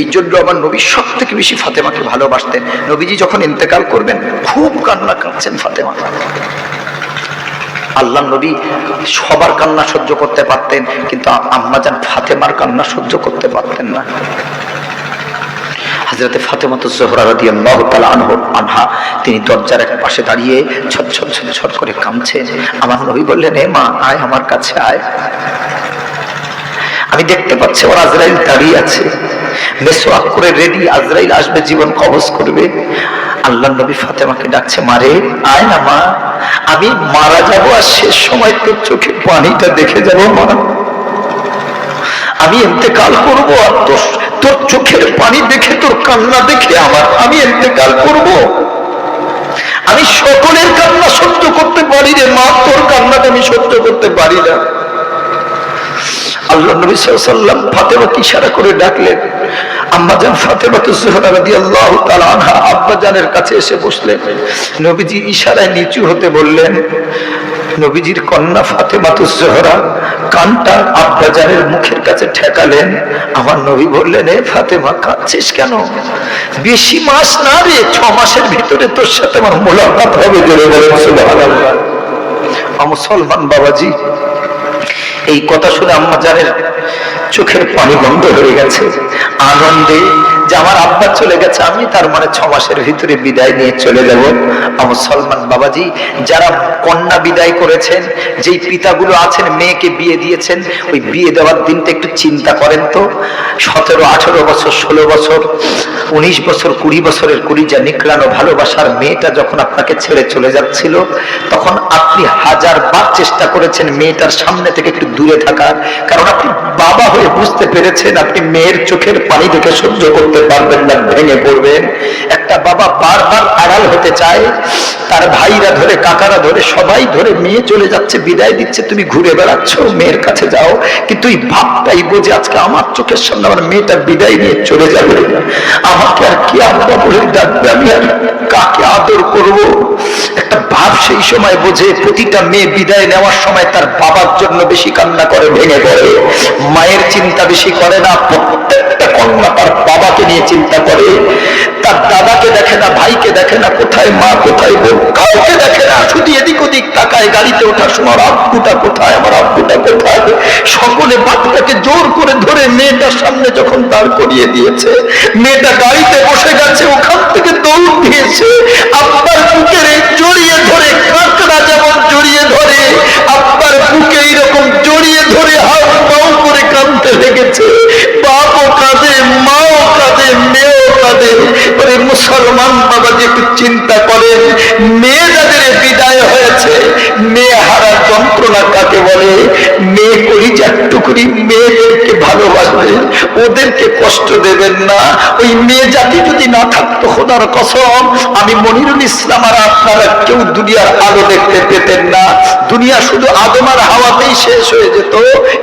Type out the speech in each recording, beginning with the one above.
এই জন্য আমার নবী সব থেকে বেশি ফাতেমাকে ভালোবাসতেন। নবীজি যখন ইন্তেকাল করবেন, খুব কান্না কাঁদছেন ফাতেমা। আল্লাহ নবী সবার কান্না সহ্য করতে পারতেন, কিন্তু আম্মাজান ফাতেমার কান্না সহ্য করতে পারতেন না। হাজরতে ফাতেমাতু আনহা, তিনি দরজার এক পাশে দাঁড়িয়ে ছট ছট ছট ছট করে কাঁদছেন। আমার নবী বললেন, হে মা, আয় আমার কাছে আয়। আমি দেখতে পাচ্ছি ওর আজরাইল দাঁড়িয়ে আছে। মেসোয়াক করে রেডি আজরাইল আসবে, জীবন করবে। আল্লাহ নবী ফাতেমাকে ডাকছে, মারে, আয় না মা, আমি মারা যাব আর শেষ সময় তোর চোখে পানিটা দেখে যাব, মা। আমি এতেকাল করব আর তোর তোর চোখের পানি দেখে, তোর কান্না দেখে আমার, আমি এতেকাল করব। আমি সকলের কান্না সহ্য করতে পারি রে মা, তোর কান্নাটা আমি সহ্য করতে পারি না। আল্লাহ নবী সাল্লাম ফাতেমাকে ইশারা করে ডাকলেন। আম্মাজান ফাতেমা তো জোহরা রাদিয়াল্লাহু তাআলা আনহা আব্বাজানের কাছে এসে বসলেন। নবীজি ইশারায় নিচু হতে বললেন, নবীজির কন্যা ফাতেমা তো জোহরা কানটা আব্বাজানের মুখের কাছে ঠেকালেন। আমার নবী বললেন, এ ফাতেমা, কাঁদছিস কেন? বেশি মাস না রে, ছ মাসের ভিতরে তোর সাথে আমার মোলাকাত হবে মুসলমান বাবাজি এই কথা শুনে আম্মা জানের চোখের পানি বন্ধ হয়ে গেছে। আনন্দে যে আমার আব্বা চলে গেছে, আমি তার মানে ছ মাসের ভিতরে বিদায় নিয়ে চলে যাব। আমার সলমান বাবাজি, যারা কন্যা বিদায় করেছেন, যেই পিতাগুলো আছেন, মেয়েকে বিয়ে দিয়েছেন, ওই বিয়ে দেওয়ার দিনটা একটু চিন্তা করেন তো। সতেরো, আঠেরো বছর, ষোলো বছর, উনিশ বছর, কুড়ি বছরের কুড়ি যা নিকলানো ভালোবাসার মেয়েটা যখন আপনাকে ছেড়ে চলে যাচ্ছিল, তখন আপনি হাজার বার চেষ্টা করেছেন মেয়েটার সামনে থেকে একটু দূরে থাকার। কারণ আপনি বাবা হয়ে বুঝতে পেরেছেন, আপনি মেয়ের চোখের পানি দেখে সহ্য করতে পারবেন না ভেঙে পড়বেন। একটা বাবা বারবার হতে চায়, তার ভাইরা ধরে, কাকারা ধরে, সবাই ধরে মেয়ে চলে যাচ্ছে, বিদায় দিচ্ছে, তুমি ঘুরে বেড়াচ্ছ, মেয়ের কাছে যাও কিন্তু এই ভাবটাই বোঝে আজকে আমার চোখের সামনে আমার মেয়েটা বিদায় নিয়ে চলে যাবে? আমাকে আর কি আব্বা বলে ডাকবে আমি আর কাকে আদর করব? একটা ভাব সেই সময় বোঝে, প্রতিটা মেয়ে বিদায় নেওয়ার সময় তার বাবার জন্য বেশি কান্না করে, ভেঙে পড়ে। মায়ের চিন্তা বেশি করে না, প্রত্যেকটা কন্যা তার বাবাকে নিয়ে চিন্তা করে। তার দাদাকে দেখে না দেখে না কোথায় মা, কোথায় বোন। কাউকে দেখে না, শুধু এদিক ওদিক তাকায়, গাড়িতে ওঠার সময় আব্বুটা কোথায়, আমার আব্বুটা কোথায়? সকলে বাচ্চাকে জোর করে ধরে মেয়েটার সামনে যখন দাঁড় করিয়ে দিয়েছে, মেয়েটা গাড়িতে বসে গেছে, ওখান থেকে দৌড় দিয়েছে, আব্বার বুকের জড়িয়ে ধরে, কাঁকড়া যেমন জড়িয়ে ধরে, আব্বার বুকে এইরকম জড়িয়ে ধরে হাত পাও করে কাঁদতে লেগেছে। মুসলমান বাবা যে একটু চিন্তা করেন মেয়ে যাদের বিদায় হয়েছে মেয়ে যন্ত্রণা কাকে বলে? মেয়ে করি টুকরি মেয়েদেরকে ভালোবাসবেন ওদেরকে কষ্ট দেবেন না। ওই মেয়ে জাতি যদি না থাকতো, খোদার কসম, আমি মনিরুল ইসলাম আর আপনারা কেউ দুনিয়ার আলো দেখতে পেতেন না। দুনিয়া শুধু আদমার হাওয়াতেই শেষ হয়ে যেত।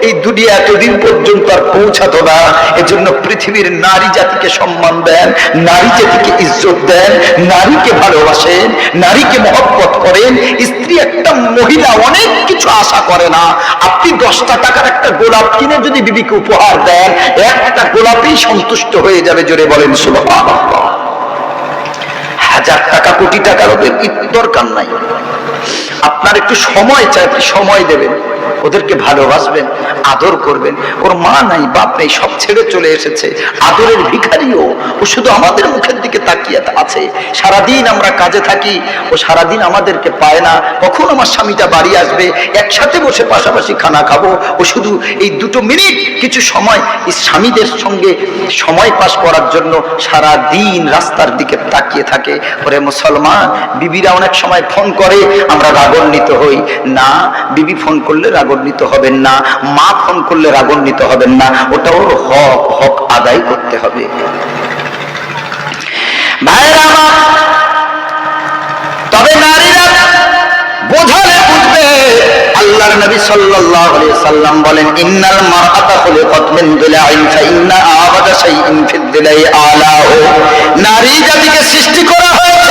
এই দুনিয়া এতদিন পর্যন্ত আর পৌঁছাতো না। এজন্য পৃথিবীর নারী জাতিকে সম্মান দেন, নারী জাতিকে ইজ্জত দেন, নারীকে ভালোবাসেন, নারীকে মহব্বত করেন। স্ত্রী একটা মহিলা অনেক কিছু আশা করে না। আপনি দশটা টাকার একটা গোলাপ কিনে যদি বিবিকে উপহার দেন, একটা গোলাপেই সন্তুষ্ট হয়ে যাবে, জোরে বলেন হাজার টাকা, কোটি টাকার ওদের কি দরকার নাই আপনার একটু সময় চাই, আপনি সময় দেবেন। ওদেরকে ভালোবাসবেন, আদর করবেন। ওর মা নাই, বাপ নেই, সব ছেড়ে চলে এসেছে। আদরের ভিখারিও, ও শুধু আমাদের মুখের দিকে তাকিয়ে আছে। সারাদিন আমরা কাজে থাকি, ও সারাদিন আমাদেরকে পায় না। কখন আমার স্বামীটা বাড়ি আসবে? একসাথে বসে পাশাপাশি খানা খাব। ও শুধু এই দুটো মিনিট কিছু সময় এই স্বামীদের সঙ্গে সময় পাস করার জন্য সারা দিন রাস্তার দিকে তাকিয়ে থাকে। ওরে মুসলমান, বিবিরা অনেক সময় ফোন করে, আমরা রাগান্বিত হই না, বিবি ফোন করলে রাগান্বিত হবেন না, মা ফোন করলে রাগান্বিত হবেন না ওটা ওর হক হক আদায় করতে হবে। ভাইয়েরা তবে নারী সৃষ্টি করা হয়েছে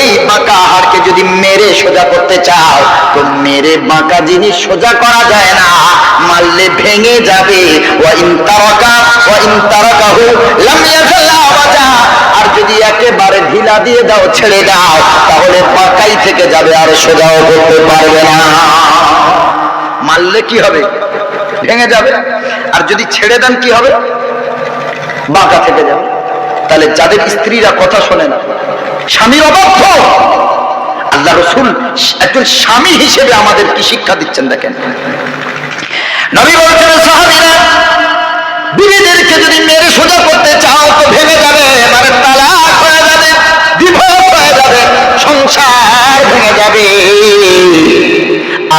এই বাঁকা হাড়কে যদি মেরে সোজা করতে চাও, তো মেরে বাঁকা জিনিস সোজা করা যায় না। মারলে ভেঙে যাবে। ওয়া ইন তারাকা ওয়া ইন তারাকাহু, লাম আর যদি একেবারে ঢিলা দিয়ে দাও, ছেড়ে দাও, তাহলে বাঁকাই থেকে যাবে আর সোজাও করতে পারবে না। মারলে কি হবে? ভেঙে যাবে। আর যদি ছেড়ে দেন, কি হবে? বাঁকা থেকে যাবে। তাহলে যাদের স্ত্রীরা কথা শোনে না স্বামীর অবাধ্য আল্লাহ রসুল একজন স্বামী হিসেবে আমাদের কি শিক্ষা দিচ্ছেন দেখেন। বিবিদেরকে যদি মেরে সোজা করতে চাও, তো ভেঙে যাবে তালাক হয়ে যাবে ডিভোর্স হয়ে যাবে, সংসার ভেঙে যাবে।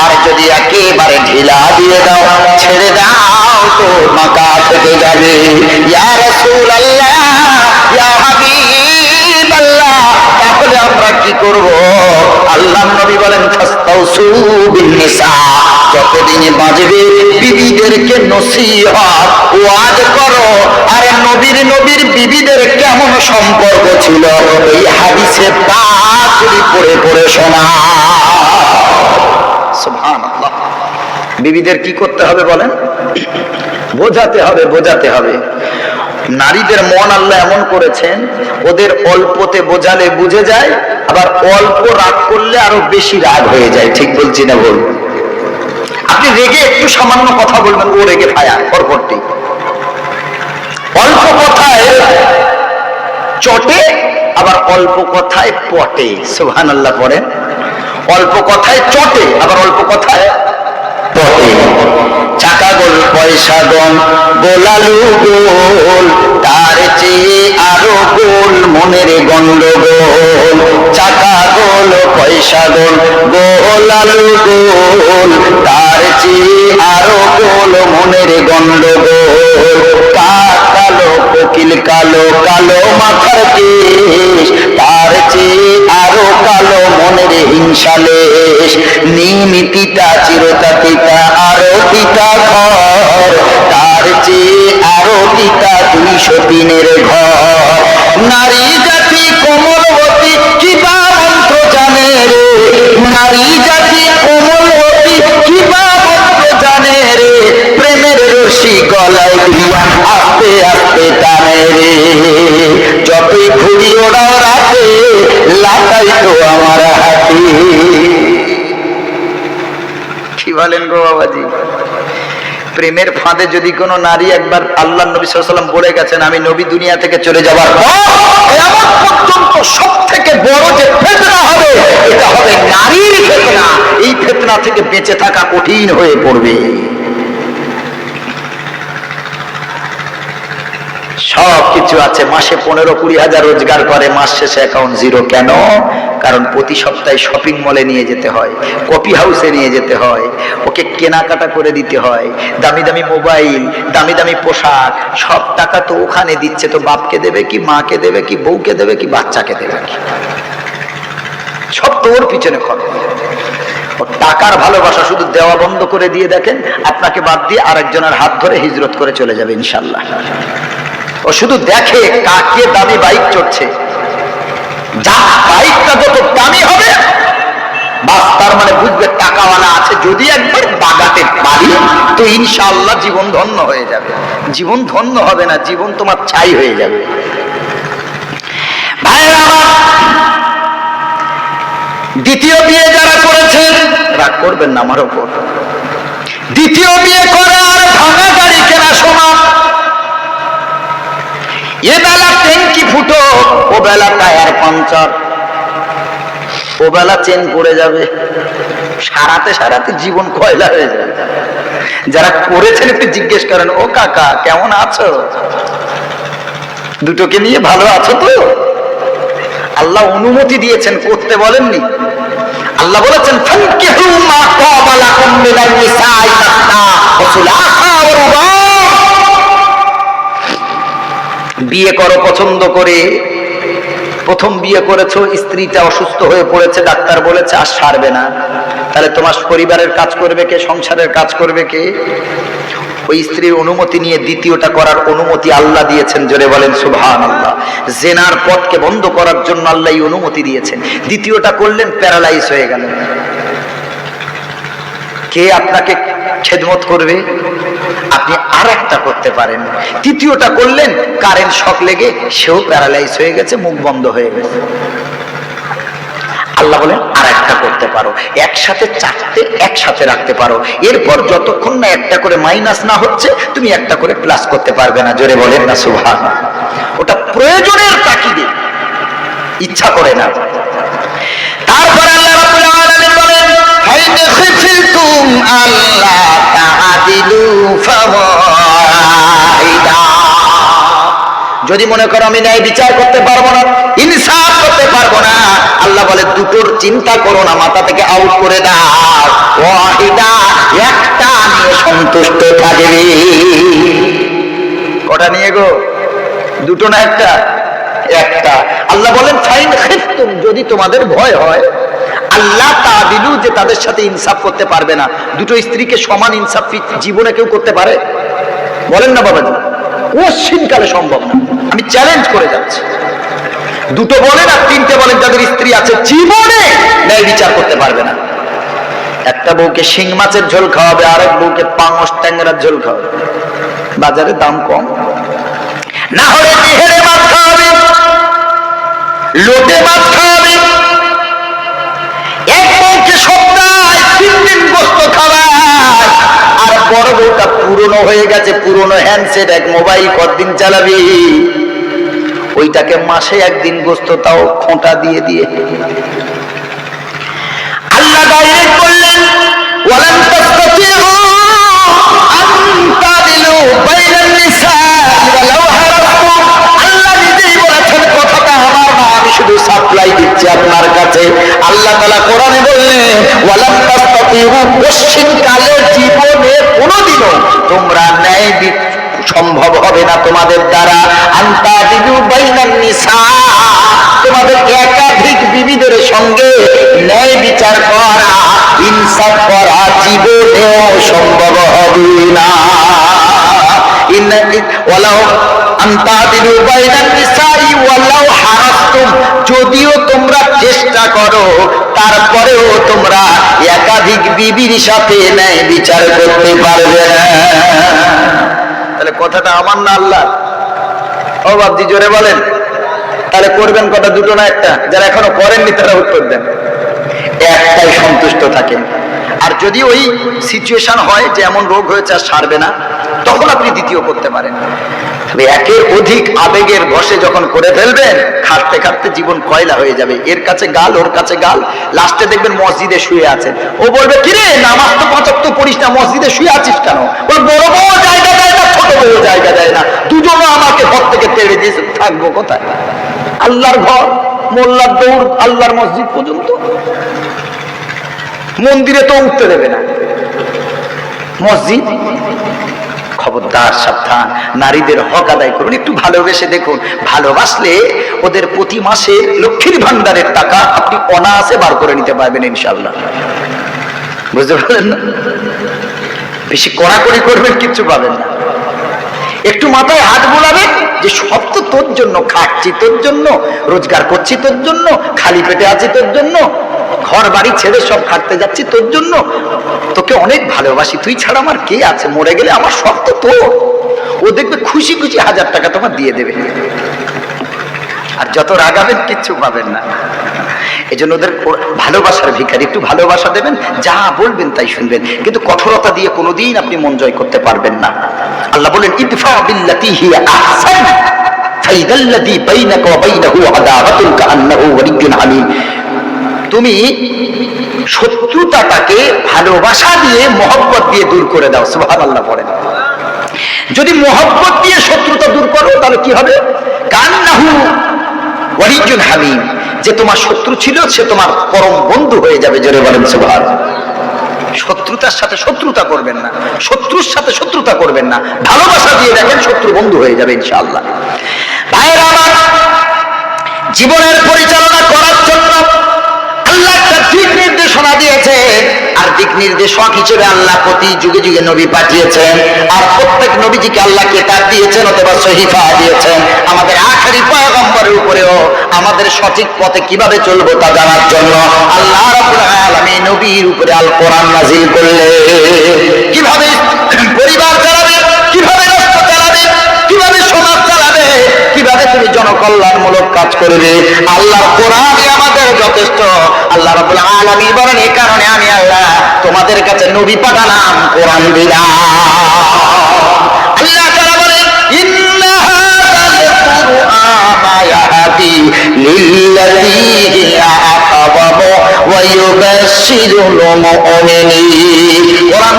আর যদি একেবারে ঢিলা দিয়ে দাও, ছেড়ে দাও, তো মাকা থেকে যাবে। আল্লাহ নবী বলেন বাজবে, বিবিদেরকে নসিহত, ওয়াজ করো। আর নবীর নবীর বিবিদের কেমন সম্পর্ক ছিল? এই হাদিসে পাঁচুরি পড়ে পড়ে শোনা। বিবিদের কি করতে হবে বলেন? বোঝাতে হবে বোঝাতে হবে। নারীদের মন আল্লাহ এমন করেছেন, ওদের অল্পতে বোঝালে বুঝে যায়, আবার অল্প রাগ করলে আরও বেশি রাগ হয়ে যায়। ঠিক বলছি না বল আপনি রেগে একটু সামান্য কথা বলবেন, ও রেগে ফায়া পরপরটি। অল্প কথায় চটে, আবার অল্প কথায় পটে। সুহান আল্লাহ পড়েন। অল্প কথায় চটে, আবার অল্প কথায় পটে। চাকা গোল, পয়সা গন গোলালু গোল তার চেয়ে আরও গোল মনের গন্ডগোল। চাকা গোল, পয়সা গোল গোলালু গোল তার চেয়ে আরও গোল মনের গন্ডগোল। কালো কোকিল, কালো কালো মাথার কেশ, তার চেয়ে আরও কালো মনের হিংসালেশ নিমিতিতা চিরতা পিতা আরও পিতা ঘর। দুইশো তিনের ঘর। নারী জাতি কোমলবতী কিবা মন্ত্র জানে রে? নারী জাতি কোমলবতী কিবা মন্ত্র জানে রে? প্রেমের রশি গলায় দিয়া আস্তে আস্তে টানে রে। যতই ঘুরি ওড়াও রাতে, লাগাই তো আমার হাতে। কি বলেন গো বাবাজি? প্রেমের ফাঁদে যদি কোনো নারী একবার আল্লাহ নবী সাল্লাম বলে গেছেন, আমি নবী দুনিয়া থেকে চলে যাবার পর্যন্ত সব থেকে বড় যে ফেতনা হবে, এটা হবে নারীর ফেতনা। এই ফেতনা থেকে বেঁচে থাকা কঠিন হয়ে পড়বে। সব কিছু আছে, মাসে পনেরো কুড়ি হাজার রোজগার করে, মাস শেষে অ্যাকাউন্ট জিরো কেন? কারণ প্রতি সপ্তাহে শপিং মলে নিয়ে যেতে হয় কফি হাউসে নিয়ে যেতে হয়, ওকে কেনাকাটা করে দিতে হয়, দামি দামি মোবাইল দামি দামি পোশাক, সব টাকা তো ওখানে দিচ্ছে, তো বাপকে দেবে কি, মাকে দেবে কি, বউকে দেবে কি, বাচ্চাকে দেবে কি? সব তোর পিছনে খরচ। টাকার ভালোবাসা শুধু দেওয়া বন্ধ করে দিয়ে দেখেন, আপনাকে বাদ দিয়ে আরেকজনের হাত ধরে হিজরত করে চলে যাবে ইনশাল্লাহ ও শুধু দেখে কাকে দামি বাইক চড়ছে। যা বাইকটা যত দামি হবে, বাস তার মানে বুঝবে টাকাওয়ালা আছে। যদি একবার বাগাতে পারি, তো জীবন ধন্য হয়ে যাবে। জীবন ধন্য হবে না, জীবন তোমার হয়ে যাবে। দ্বিতীয় বিয়ে যারা করেছেন, রাগ করবেন না আমার ওপর। দ্বিতীয় বিয়ে করা বেলা টায়ার পাঞ্চার। ও বেলা চেন পড়ে যাবে। সারাতে সারাতে জীবন কয়লা হয়ে যাবে। যারা করেছেন একটু জিজ্ঞেস করেন, ও কাকা, কেমন আছো? দুটোকে নিয়ে ভালো আছো তো? আল্লাহ অনুমতি দিয়েছেন, করতে বলেননি। আল্লাহ বলেছেন বিয়ে করো পছন্দ করে। প্রথম বিয়ে করেছ, স্ত্রীটা অসুস্থ হয়ে পড়েছে, ডাক্তার বলেছে আর সারবে না। তাহলে তোমার পরিবারের কাজ করবে কে, সংসারের কাজ করবে কে? ওই স্ত্রীর অনুমতি নিয়ে দ্বিতীয়টা করার অনুমতি আল্লাহ দিয়েছেন, জোরে বলেন সুবহান আল্লাহ জেনার পথকে বন্ধ করার জন্য আল্লাহ অনুমতি দিয়েছেন। দ্বিতীয়টা করলেন, প্যারালাইজ হয়ে গেলেন কে আপনাকে খেদমত করবে? আপনি আর একটা করতে পারেন। তৃতীয়টা করলেন, কারেন্ট শক লেগে সেও প্যারালাইজ হয়ে গেছে, মুখ বন্ধ হয়ে গেছে। আল্লাহ বলেন আর একটা করতে পারো। একসাথে চারটে একসাথে রাখতে পারো। এরপর যতক্ষণ না একটা করে মাইনাস না হচ্ছে, তুমি একটা করে প্লাস করতে পারবে না। জোরে বলেন না সুভান ওটা প্রয়োজনের তাকিদে ইচ্ছা করে না। তারপর আল্লাহ আল্লাহ যদি মনে করো আমি ন্যায় বিচার করতে পারব না, ইনসাফ করতে পারব না, আল্লাহ বলে, দুটোর চিন্তা করো না, মাথা থেকে আউট করে দাও। ওয়াহিদা, একটা নিয়ে সন্তুষ্ট থাকবে। কটা নিয়ে গো? দুটো না একটা? একটা। আল্লাহ বলেন, ফাইন খিফতুম, যদি তোমাদের ভয় হয় আল্লাহ তা দিলু যে তাদের সাথে ইনসাফ করতে পারবে না। দুটো স্ত্রীকে সমান ইনসাফ জীবনে কেউ করতে পারে? বলেন না বাবাজি কোশ্চিনকালে সম্ভব না। আমি চ্যালেঞ্জ করে যাচ্ছি। দুটো বলেন আর তিনটে বলেন যাদের স্ত্রী আছে, জীবনে ন্যায় বিচার করতে পারবে না। একটা বউকে শিং মাছের ঝোল খাওয়াবে, আরেক বউকে পাঙস ট্যাংরার ঝোল খাওয়াবে। বাজারে দাম কম। না হলে মাছ খাওয়াবে। লোটে মাছ পুরনো হয়ে গেছে, পুরনো হ্যান্ডসেট এক মোবাইল কতদিন চালাবি? ওইটাকে মাসে একদিন গোস্ত তাও খোঁটা দিয়ে দিয়ে। শুধু সাপ্লাই দিচ্ছি আপনার কাছে। আল্লাহ তাআলা কোরআনে বললেন ওয়ালান পশ্চিম কালে জীবনে কোনোদিনও তোমরা ন্যায় বি- সম্ভব হবে না তোমাদের দ্বারা। আন্তা তোমাদের একাধিক বিবিদের সঙ্গে ন্যায় বিচার করা, ইনসাফ করা জীবনেও সম্ভব হবে না। ওয়ালাউ আন্তা দিলু বাইনান নিসাই, ওয়ালাউ হারাসতুম। যদিও তোমরা চেষ্টা করো, তারপরেও তোমরা একাধিক বিবির সাথে ন্যায় বিচার করতে পারবে না। তাহলে কথাটা আমার না আল্লাহ ও বাবজি জোরে বলেন। তাহলে করবেন কথা দুটো না একটা? যারা এখনও করেননি তারা উত্তর দেন। একটাই সন্তুষ্ট থাকেন। আর যদি ওই সিচুয়েশন হয় যে এমন রোগ হয়েছে আর সারবে না, তখন আপনি দ্বিতীয় করতে পারেন। একের অধিক আবেগের বসে যখন করে ফেলবেন, খাটতে খাটতে জীবন কয়লা হয়ে যাবে। এর কাছে গাল, ওর কাছে গাল। লাস্টে দেখবেন মসজিদে শুয়ে আছেন ও বলবে কিরে নামাজ তো পঁচাত্তর পড়িস না, মসজিদে শুয়ে আছিস কেন? ওর বড় বড় জায়গা দেয় না, ছোট বড় জায়গা দেয় না। দুজনও আমাকে ঘর থেকে তেড়ে দিয়েছে, থাকব কোথায়? আল্লাহর ঘর, মোল্লার দৌড়, আল্লাহর মসজিদ পর্যন্ত। মন্দিরে তো উঠতে দেবে না। মসজিদ? খবরদার, সাবধান। নারীদের হক আদায় করুন, একটু ভালোবেসে দেখুন। ভালোবাসলে ওদের প্রতি মাসে লক্ষ্মীর ভান্ডারের টাকা আপনি অনায়াসে বার করে নিতে পারবেন ইনশাল্লাহ বুঝতে পারলেন না? বেশি কড়াকড়ি করবেন, কিচ্ছু পাবেন না। একটু মাথায় হাত বোলাবেন যে সব তো তোর জন্য, খাচ্ছি তোর জন্য, রোজগার করছি তোর জন্য, খালি পেটে আছি তোর জন্য ঘর বাড়ি ছেড়ে সব খাটতে যাচ্ছি তোর জন্য। তোকে অনেক ভালোবাসি। তুই ছাড়া আমার কে আছে? মরে গেলে আমার সব তো তোর। ও দেখবে খুশি খুশি হাজার টাকা তোমার দিয়ে দেবে। আর যত রাগাবেন, কিচ্ছু পাবেন না। এই জন্য ওদের ভালোবাসার ভিখারি, একটু ভালোবাসা দেবেন, যা বলবেন তাই শুনবেন। কিন্তু কঠোরতা দিয়ে কোনোদিন আপনি মন জয় করতে পারবেন না। আল্লাহ বলেন ইদফা বিল্লাতি হিয়া আহসান। ফাইদাল্লাযী বাইনাকা ওয়া বাইনাহু আদাওয়াতুন কাআন্নাহু ওয়ালিয়্যুন হামীম তুমি শত্রুতাটাকে ভালোবাসা দিয়ে, মহব্বত দিয়ে দূর করে দাও। সুবহানাল্লাহ বলেন যদি মহব্বত দিয়ে শত্রুতা দূর করো, তাহলে কি হবে? কান্নাহু ওয়ালিজুন হামিম। যে তোমার শত্রু ছিল, সে তোমার পরম বন্ধু হয়ে যাবে, জোরে বলেন সুবহান। শত্রুতার সাথে শত্রুতা করবেন না। শত্রুর সাথে শত্রুতা করবেন না। ভালোবাসা দিয়ে দেখেন শত্রু বন্ধু হয়ে যাবে, ইনশাআল্লাহ। ভাইয়েরা আমার, জীবনের পরিচালনা করার জন্য আল্লাহ নির্দেশনা দিয়েছে। আর দিক নির্দেশক হিসেবে আল্লাহ প্রতি যুগে যুগে নবী পাঠিয়েছেন। আর প্রত্যেক নবীজিকে আল্লাহ কেতাব দিয়েছেন অথবা সহিফা দিয়েছেন। আমাদের আখারি পয়গম্বরের উপরেও আমাদের সঠিক পথে কীভাবে চলবো তা জানার জন্য আল্লাহ রাব্বুল নবীর উপরে আল কোরআন নাজিল করলে কীভাবে পরিবার চালাবে, কীভাবে রাষ্ট্র চালাবে, কীভাবে সমাজ চালাবে, কীভাবে তুমি জনকল্যাণমূলক কাজ করবে আল্লাহ কোরআনই আমাদের যথেষ্ট। আল্লাহ রাব্বুল আলামিন বলেন এই কারণে আমি আল্লাহ তোমাদের কাছে নবী পাঠালাম কোরআন দিলাম আল্লাহ তাআলা বলেন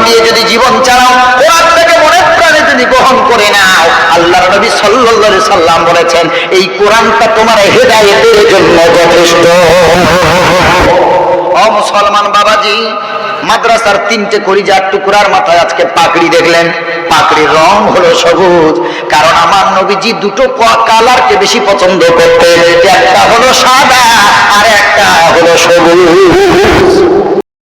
দিয়ে যদি জীবন চালাও যদি গ্রহণ করে নাও। আল্লাহ নবী সাল্লি সাল্লাম বলেছেন, এই কোরআনটা তোমার হেদায়তের জন্য যথেষ্ট। অ মুসলমান বাবাজি, মাদ্রাসার তিনটে করিজার টুকরার মাথায় আজকে পাকড়ি দেখলেন। পাকড়ির রং হলো সবুজ। কারণ আমার নবীজি দুটো কালারকে বেশি পছন্দ করতেন। একটা হলো সাদা আর একটা হলো সবুজ।